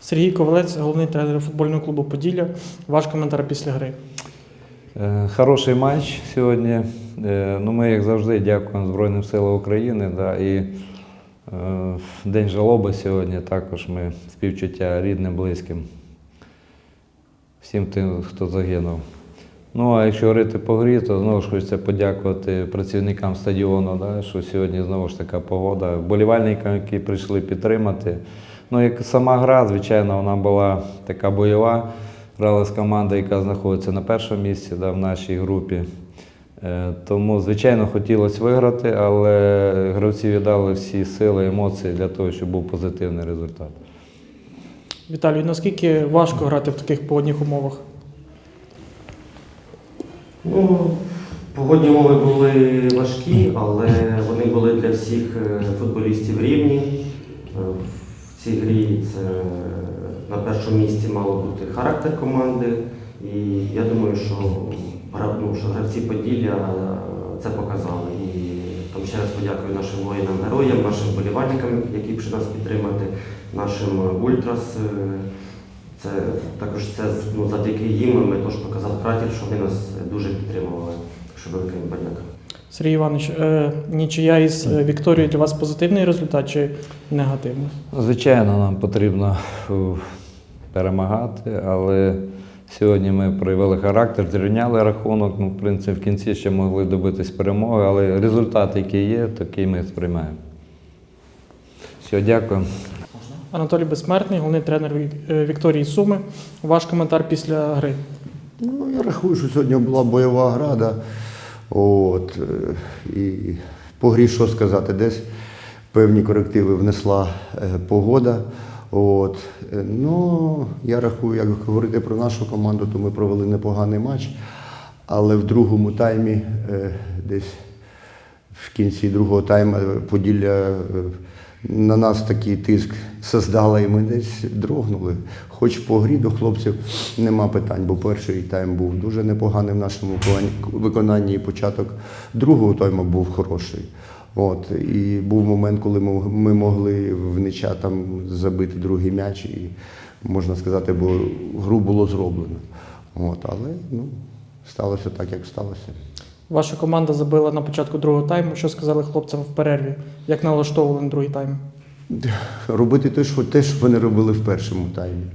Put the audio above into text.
Сергій Ковалець, головний тренер футбольного клубу Поділля. Ваш коментар після гри. Е, Хороший матч сьогодні. Е, Ну, ми, як завжди, дякуємо Збройним силам України. Да, і е, День жалоби сьогодні також ми співчуття рідним, близьким, всім тим, хто загинув. Ну, а якщо говорити по грі, то знову ж хочеться подякувати працівникам стадіону, да, що сьогодні знову ж така погода, вболівальникам, які прийшли підтримати. Ну, як сама гра, звичайно, вона була така бойова. Грали з командою, яка знаходиться на першому місці да, в нашій групі. Е, Тому, звичайно, хотілося виграти, але гравці віддали всі сили, емоції для того, щоб був позитивний результат. Віталій, наскільки важко грати в таких погодних умовах? Ну, погодні умови були важкі, але вони були для всіх е, футболістів рівні. Цій грі це на першому місці мало бути характер команди. І я думаю, що, ну, що гравці Поділля це показали. І там ще раз подякую нашим воїнам-героям, нашим болівальникам, які прийшли нас підтримати, нашим е, ультрас. е, Це також це ну, завдяки їм ми теж показали характер, що вони нас дуже підтримували. Що велика їм. Сергій Іванович, е, нічия із е, Вікторією для вас позитивний результат чи негативний? Звичайно, нам потрібно е, перемагати, але сьогодні ми проявили характер, зрівняли рахунок. Ну, в принципі, в кінці ще могли добитись перемоги, але результат, який є, такий ми сприймаємо. Все, дякую. Анатолій Безсмертний, головний тренер Вікторії Суми. Ваш коментар після гри. Ну, я рахую, що сьогодні була бойова гра. Да. От, е, і по грі, сказати, десь певні корективи внесла е, погода. От. Е, Ну, я рахую, як говорити про нашу команду, то ми провели непоганий матч. Але в другому таймі, десь в кінці другого тайму Поділля на нас такий тиск создала, і ми десь дрогнули. Хоч по грі до хлопців нема питань, бо перший тайм був дуже непоганий в нашому виконанні- і початок другого тайму був хороший. От, і був момент, коли ми, могли в ніча там забити другий м'яч, і можна сказати, бо гру було зроблено. От, але ну, сталося так, як сталося. Ваша команда забила на початку другого тайму. Що сказали хлопцям в перерві? Як налаштовували на другий тайм? Робити те, що те, що вони робили в першому таймі.